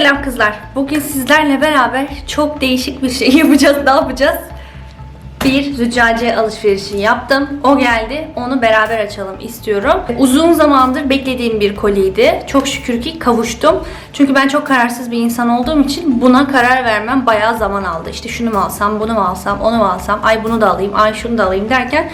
Selam kızlar. Bugün sizlerle beraber çok değişik bir şey yapacağız. Ne yapacağız? Bir züccaciye alışverişi yaptım. O geldi. Onu beraber açalım istiyorum. Uzun zamandır beklediğim bir koliydi. Çok şükür ki kavuştum. Çünkü ben çok kararsız bir insan olduğum için buna karar vermem bayağı zaman aldı. İşte şunu mu alsam, bunu mu alsam, onu mu alsam, ay bunu da alayım, ay şunu da alayım derken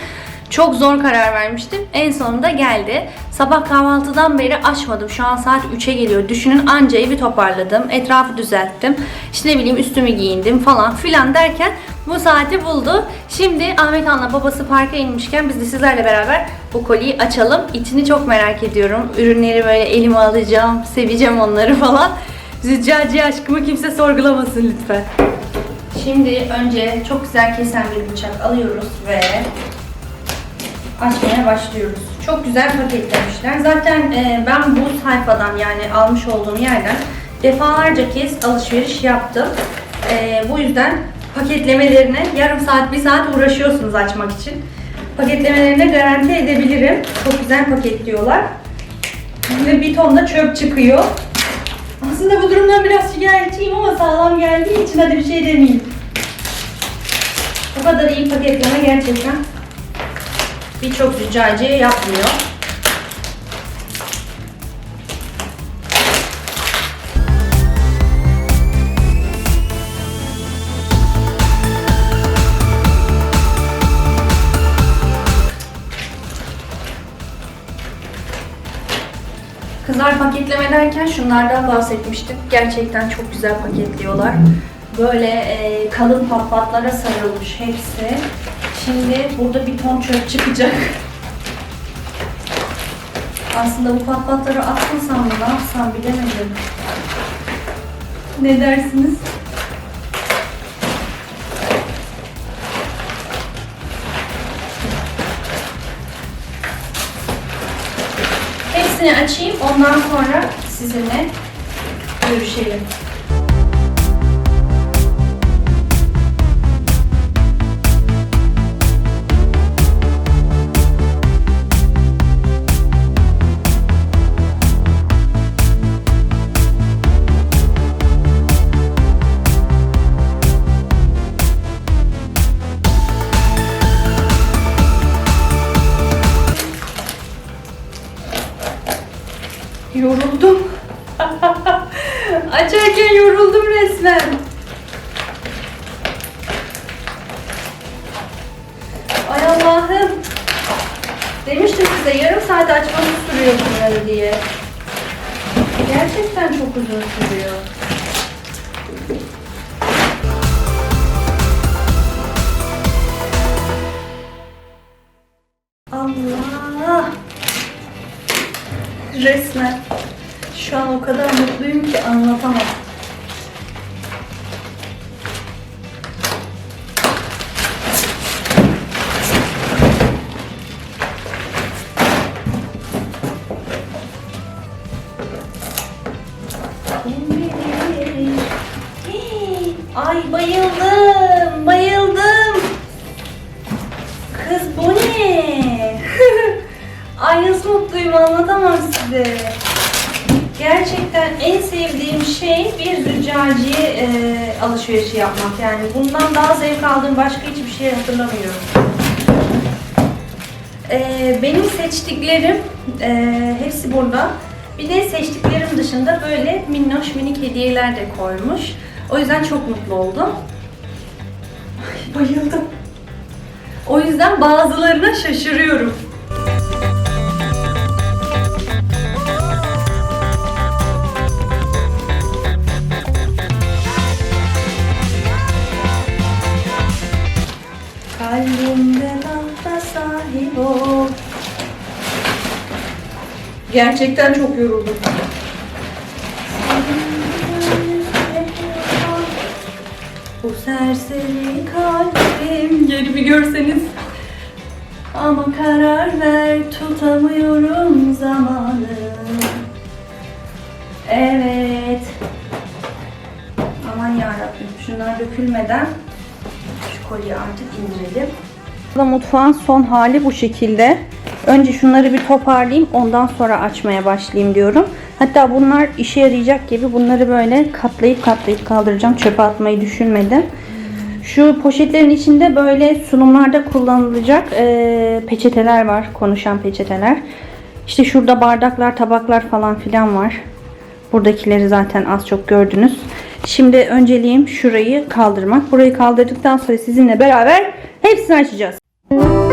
çok zor karar vermiştim. En sonunda geldi. Sabah kahvaltıdan beri açmadım. Şu an saat 3'e geliyor. Düşünün anca evi toparladım. Etrafı düzelttim. İşte ne bileyim üstümü giyindim falan filan derken bu saati buldu. Şimdi Ahmet Han'la babası parka inmişken biz de sizlerle beraber bu koliyi açalım. İçini çok merak ediyorum. Ürünleri böyle elime alacağım. Seveceğim onları falan. Züccaciye aşkımı kimse sorgulamasın lütfen. Şimdi önce çok güzel kesen bir bıçak alıyoruz ve açmaya başlıyoruz. Çok güzel paketlemişler. Zaten e, ben bu sayfadan yani almış olduğum yerden defalarca kez alışveriş yaptım. E, bu yüzden paketlemelerine yarım saat, bir saat uğraşıyorsunuz açmak için. Paketlemelerine garanti edebilirim. Çok güzel paketliyorlar. Ve bir ton da çöp çıkıyor. Aslında bu durumdan biraz şikayetçiyim ama sağlam geldiği için hadi bir şey demeyeyim. Bu kadar iyi paketleme gerçekten birçok züccaciye yapmıyor. Kızlar paketleme derken şunlardan bahsetmiştim. Gerçekten çok güzel paketliyorlar. Böyle e, kalın patlatlara sarılmış hepsi. Şimdi burada bir ton çöp çıkacak. Aslında bu patlatları atmasam mı ne yapsam bilemedim. Ne dersiniz? Hepsini açayım ondan sonra sizinle görüşelim. Açarken yoruldum resmen. Ay Allah'ım. Demiştim size yarım saat açması sürüyor bunları diye. Gerçekten çok uzun sürüyor. Allah. Resmen. Şu an o kadar mutluyum ki anlatamam. Ay bayıldım, bayıldım. Kız bu ne? Ay nasıl mutluyum anlatamam size. Gerçekten en sevdiğim şey bir züccaciye e, alışverişi yapmak. Yani bundan daha zevk aldığım başka hiçbir şey hatırlamıyorum. E, benim seçtiklerim e, hepsi burada. Bir de seçtiklerim dışında böyle minnoş minik hediyeler de koymuş. O yüzden çok mutlu oldum. Ay, bayıldım. O yüzden bazılarına şaşırıyorum. Gerçekten çok yoruldum. Bu serseri kalbim Geri bir görseniz Ama karar ver tutamıyorum zamanı Evet Aman yarabbim şunlar dökülmeden şu kolyeyi artık indirelim. Mutfağın son hali bu şekilde. Önce şunları bir toparlayayım ondan sonra açmaya başlayayım diyorum. Hatta bunlar işe yarayacak gibi bunları böyle katlayıp katlayıp kaldıracağım. Çöpe atmayı düşünmedim. Şu poşetlerin içinde böyle sunumlarda kullanılacak eee, peçeteler var. Konuşan peçeteler. İşte şurada bardaklar, tabaklar falan filan var. Buradakileri zaten az çok gördünüz. Şimdi önceliğim şurayı kaldırmak. Burayı kaldırdıktan sonra sizinle beraber hepsini açacağız. Hatırlarsanız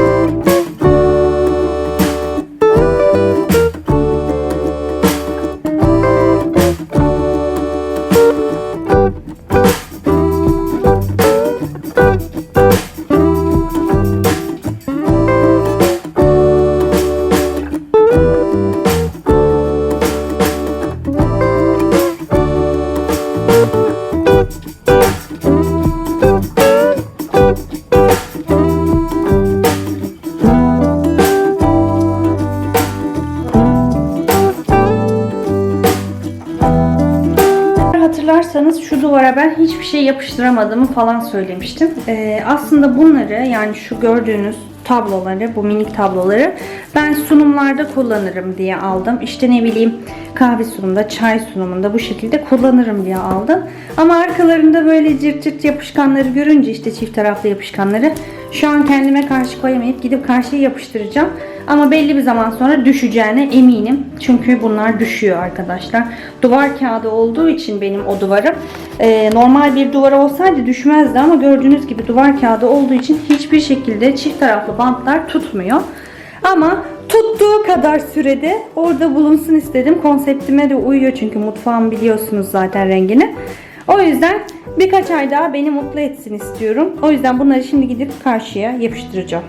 hiçbir şey yapıştıramadığımı falan söylemiştim. Ee, aslında bunları yani şu gördüğünüz tabloları, bu minik tabloları ben sunumlarda kullanırım diye aldım. İşte ne bileyim kahve sunumunda, çay sunumunda bu şekilde kullanırım diye aldım. Ama arkalarında böyle cırt cırt yapışkanları görünce işte çift taraflı yapışkanları şu an kendime karşı koyamayıp gidip karşıya yapıştıracağım. Ama belli bir zaman sonra düşeceğine eminim. Çünkü bunlar düşüyor arkadaşlar. Duvar kağıdı olduğu için benim o duvarım. e, normal bir duvar olsaydı düşmezdi ama gördüğünüz gibi duvar kağıdı olduğu için hiçbir şekilde çift taraflı bantlar tutmuyor. Ama tuttuğu kadar sürede orada bulunsun istedim. Konseptime de uyuyor çünkü mutfağım biliyorsunuz zaten rengini. O yüzden birkaç ay daha beni mutlu etsin istiyorum. O yüzden bunları şimdi gidip karşıya yapıştıracağım.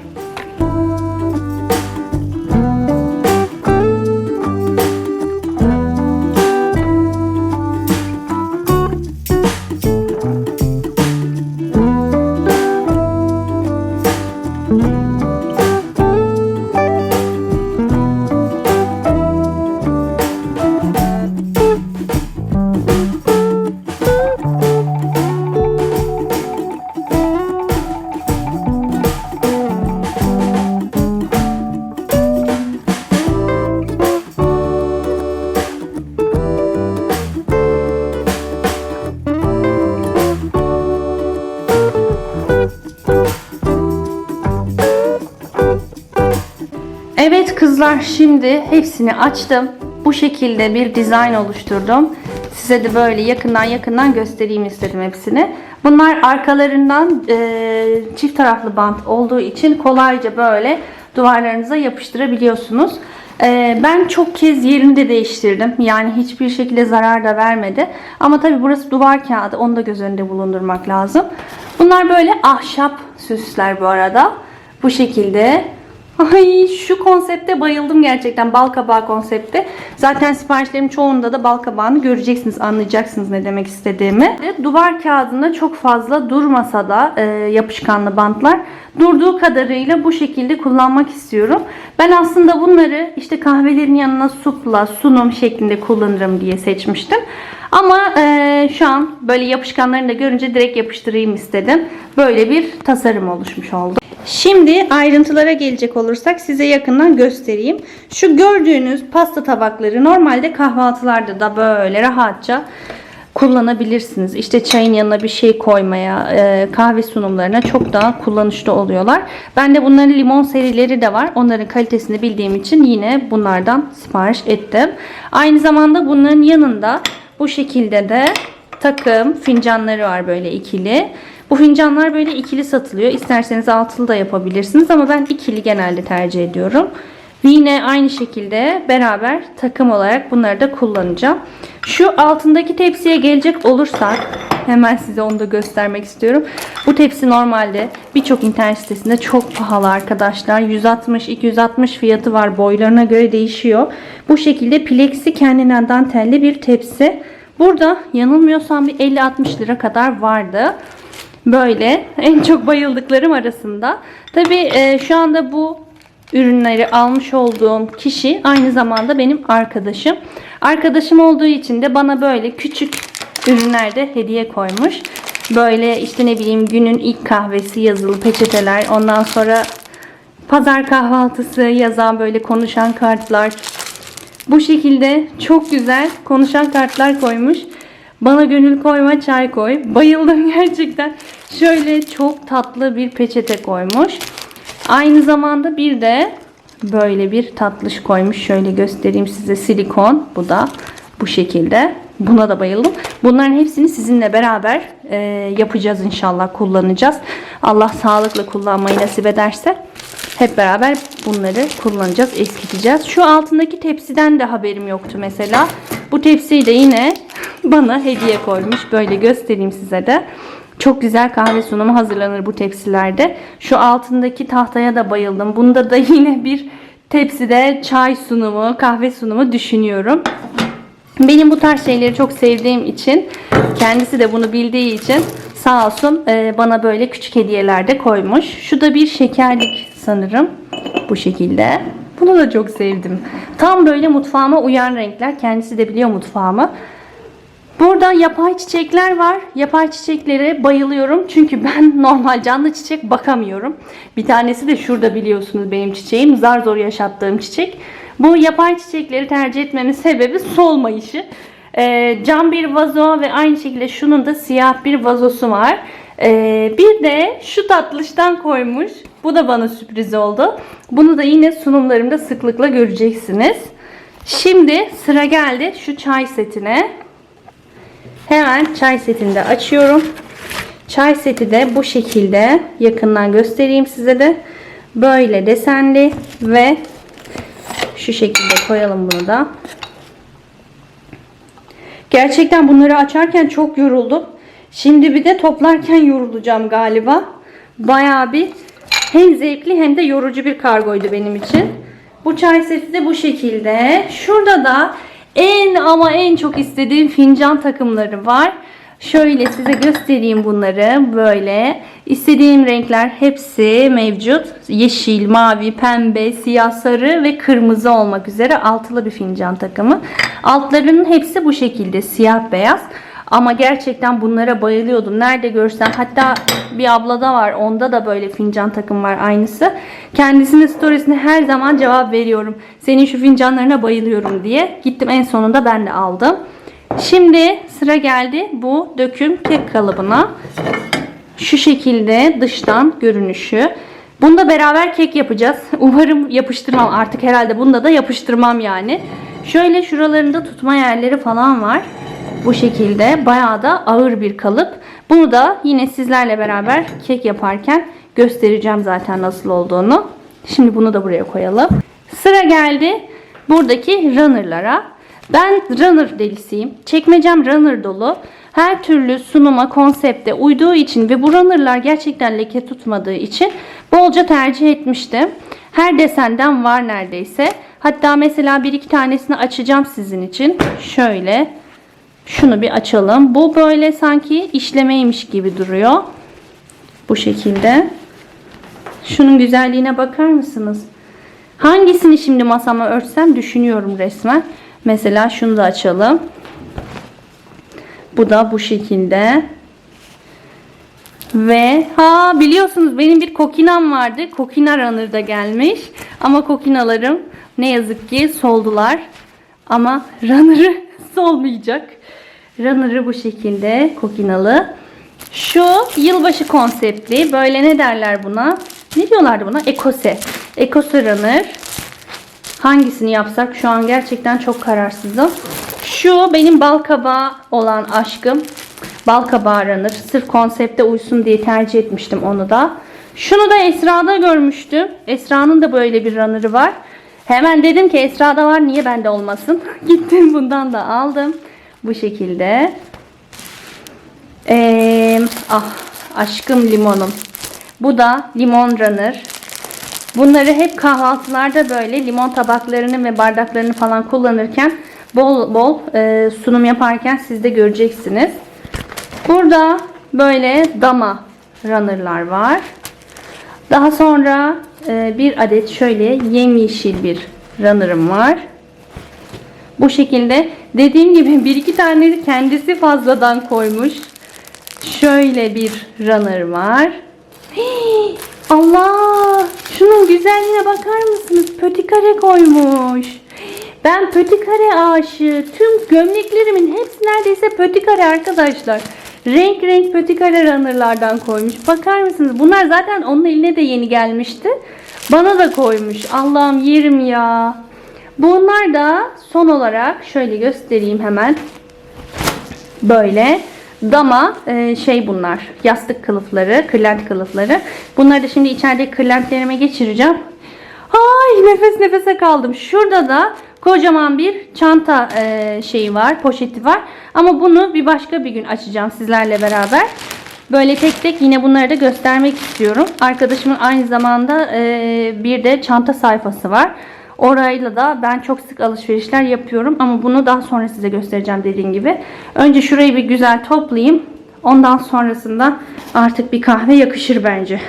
Kızlar şimdi hepsini açtım. Bu şekilde bir dizayn oluşturdum. Size de böyle yakından yakından göstereyim istedim hepsini. Bunlar arkalarından e, çift taraflı bant olduğu için kolayca böyle duvarlarınıza yapıştırabiliyorsunuz. E, ben çok kez yerini de değiştirdim. Yani hiçbir şekilde zarar da vermedi. Ama tabi burası duvar kağıdı. Onu da göz önünde bulundurmak lazım. Bunlar böyle ahşap süsler bu arada. Bu şekilde Ay şu konsepte bayıldım gerçekten bal kabağı konsepti. Zaten siparişlerim çoğunda da bal kabağını göreceksiniz, anlayacaksınız ne demek istediğimi. Duvar kağıdında çok fazla durmasa da e, yapışkanlı bantlar durduğu kadarıyla bu şekilde kullanmak istiyorum. Ben aslında bunları işte kahvelerin yanına supla, sunum şeklinde kullanırım diye seçmiştim. Ama e, şu an böyle yapışkanlarını da görünce direkt yapıştırayım istedim. Böyle bir tasarım oluşmuş oldu. Şimdi ayrıntılara gelecek olursak size yakından göstereyim. Şu gördüğünüz pasta tabakları normalde kahvaltılarda da böyle rahatça kullanabilirsiniz. İşte çayın yanına bir şey koymaya, e, kahve sunumlarına çok daha kullanışlı oluyorlar. Ben de bunların limon serileri de var. Onların kalitesini bildiğim için yine bunlardan sipariş ettim. Aynı zamanda bunların yanında bu şekilde de takım fincanları var böyle ikili. Bu fincanlar böyle ikili satılıyor. İsterseniz altılı da yapabilirsiniz ama ben ikili genelde tercih ediyorum. Ve yine aynı şekilde beraber takım olarak bunları da kullanacağım. Şu altındaki tepsiye gelecek olursak hemen size onu da göstermek istiyorum. Bu tepsi normalde birçok internet sitesinde çok pahalı arkadaşlar. 160-260 fiyatı var. Boylarına göre değişiyor. Bu şekilde plexi kendinden dantelli bir tepsi. Burada yanılmıyorsam bir 50-60 lira kadar vardı. Böyle en çok bayıldıklarım arasında. Tabi şu anda bu ürünleri almış olduğum kişi aynı zamanda benim arkadaşım. Arkadaşım olduğu için de bana böyle küçük ürünler de hediye koymuş. Böyle işte ne bileyim günün ilk kahvesi yazılı peçeteler. Ondan sonra pazar kahvaltısı yazan böyle konuşan kartlar. Bu şekilde çok güzel konuşan kartlar koymuş. Bana gönül koyma çay koy. Bayıldım gerçekten. Şöyle çok tatlı bir peçete koymuş. Aynı zamanda bir de böyle bir tatlış koymuş. Şöyle göstereyim size silikon. Bu da bu şekilde. Buna da bayıldım. Bunların hepsini sizinle beraber e, yapacağız inşallah kullanacağız. Allah sağlıkla kullanmayı nasip ederse hep beraber bunları kullanacağız, eskiteceğiz. Şu altındaki tepsiden de haberim yoktu mesela. Bu tepsiyi de yine bana hediye koymuş. Böyle göstereyim size de. Çok güzel kahve sunumu hazırlanır bu tepsilerde. Şu altındaki tahtaya da bayıldım. Bunda da yine bir tepside çay sunumu, kahve sunumu düşünüyorum. Benim bu tarz şeyleri çok sevdiğim için kendisi de bunu bildiği için sağ olsun e, bana böyle küçük hediyeler de koymuş. Şu da bir şekerlik sanırım. Bu şekilde. Bunu da çok sevdim. Tam böyle mutfağıma uyan renkler. Kendisi de biliyor mutfağımı. Burada yapay çiçekler var. Yapay çiçeklere bayılıyorum. Çünkü ben normal canlı çiçek bakamıyorum. Bir tanesi de şurada biliyorsunuz benim çiçeğim. Zar zor yaşattığım çiçek. Bu yapay çiçekleri tercih etmemin sebebi solmayışı. Ee, cam bir vazo ve aynı şekilde şunun da siyah bir vazosu var. Ee, bir de şu tatlıştan koymuş. Bu da bana sürpriz oldu. Bunu da yine sunumlarımda sıklıkla göreceksiniz. Şimdi sıra geldi şu çay setine. Hemen çay setini de açıyorum. Çay seti de bu şekilde yakından göstereyim size de. Böyle desenli ve şu şekilde koyalım bunu da. Gerçekten bunları açarken çok yoruldum. Şimdi bir de toplarken yorulacağım galiba. Bayağı bir hem zevkli hem de yorucu bir kargoydu benim için. Bu çay seti de bu şekilde. Şurada da en ama en çok istediğim fincan takımları var. Şöyle size göstereyim bunları. Böyle istediğim renkler hepsi mevcut. Yeşil, mavi, pembe, siyah, sarı ve kırmızı olmak üzere altılı bir fincan takımı. Altlarının hepsi bu şekilde siyah beyaz. Ama gerçekten bunlara bayılıyordum. Nerede görsem hatta bir ablada var. Onda da böyle fincan takım var aynısı. Kendisinin storiesine her zaman cevap veriyorum. Senin şu fincanlarına bayılıyorum diye. Gittim en sonunda ben de aldım. Şimdi sıra geldi bu döküm kek kalıbına. Şu şekilde dıştan görünüşü. Bunda beraber kek yapacağız. Umarım yapıştırmam artık herhalde bunda da yapıştırmam yani. Şöyle şuralarında tutma yerleri falan var. Bu şekilde bayağı da ağır bir kalıp. Bunu da yine sizlerle beraber kek yaparken göstereceğim zaten nasıl olduğunu. Şimdi bunu da buraya koyalım. Sıra geldi buradaki runner'lara. Ben runner delisiyim. Çekmecem runner dolu. Her türlü sunuma, konsepte uyduğu için ve bu runner'lar gerçekten leke tutmadığı için bolca tercih etmiştim. Her desenden var neredeyse. Hatta mesela bir iki tanesini açacağım sizin için. Şöyle şunu bir açalım. Bu böyle sanki işlemeymiş gibi duruyor. Bu şekilde. Şunun güzelliğine bakar mısınız? Hangisini şimdi masama örtsem düşünüyorum resmen. Mesela şunu da açalım. Bu da bu şekilde. Ve ha biliyorsunuz benim bir kokinam vardı. Kokina runner'da gelmiş. Ama kokinalarım ne yazık ki soldular. Ama runner'ı solmayacak. Runner'ı bu şekilde kokinalı. Şu yılbaşı konseptli. Böyle ne derler buna? Ne diyorlardı buna? Ekose. Ekose runner. Hangisini yapsak şu an gerçekten çok kararsızım. Şu benim bal kabağı olan aşkım. Bal kabağı runner. Sırf konsepte uysun diye tercih etmiştim onu da. Şunu da Esra'da görmüştüm. Esra'nın da böyle bir runner'ı var. Hemen dedim ki Esra'da var niye bende olmasın. Gittim bundan da aldım. Bu şekilde. Ee, ah aşkım limonum. Bu da limon runner. Bunları hep kahvaltılarda böyle limon tabaklarını ve bardaklarını falan kullanırken bol bol e, sunum yaparken siz de göreceksiniz. Burada böyle dama runner'lar var. Daha sonra e, bir adet şöyle yemyeşil bir runner'ım var. Bu şekilde dediğim gibi bir iki tane kendisi fazladan koymuş. Şöyle bir runner var. Hii, Allah! Şunun güzelliğine bakar mısınız? Pötikare koymuş. Ben pötikare aşığı. Tüm gömleklerimin hepsi neredeyse pötikare arkadaşlar. Renk renk pötikare runnerlardan koymuş. Bakar mısınız? Bunlar zaten onun eline de yeni gelmişti. Bana da koymuş. Allah'ım yerim ya. Bunlar da son olarak şöyle göstereyim hemen. Böyle dama e, şey bunlar. Yastık kılıfları, kırlent kılıfları. Bunları da şimdi içerideki kırlentlerime geçireceğim. Ay nefes nefese kaldım. Şurada da kocaman bir çanta e, şeyi var, poşeti var. Ama bunu bir başka bir gün açacağım sizlerle beraber. Böyle tek tek yine bunları da göstermek istiyorum. Arkadaşımın aynı zamanda e, bir de çanta sayfası var. Orayla da ben çok sık alışverişler yapıyorum ama bunu daha sonra size göstereceğim dediğim gibi. Önce şurayı bir güzel toplayayım. Ondan sonrasında artık bir kahve yakışır bence.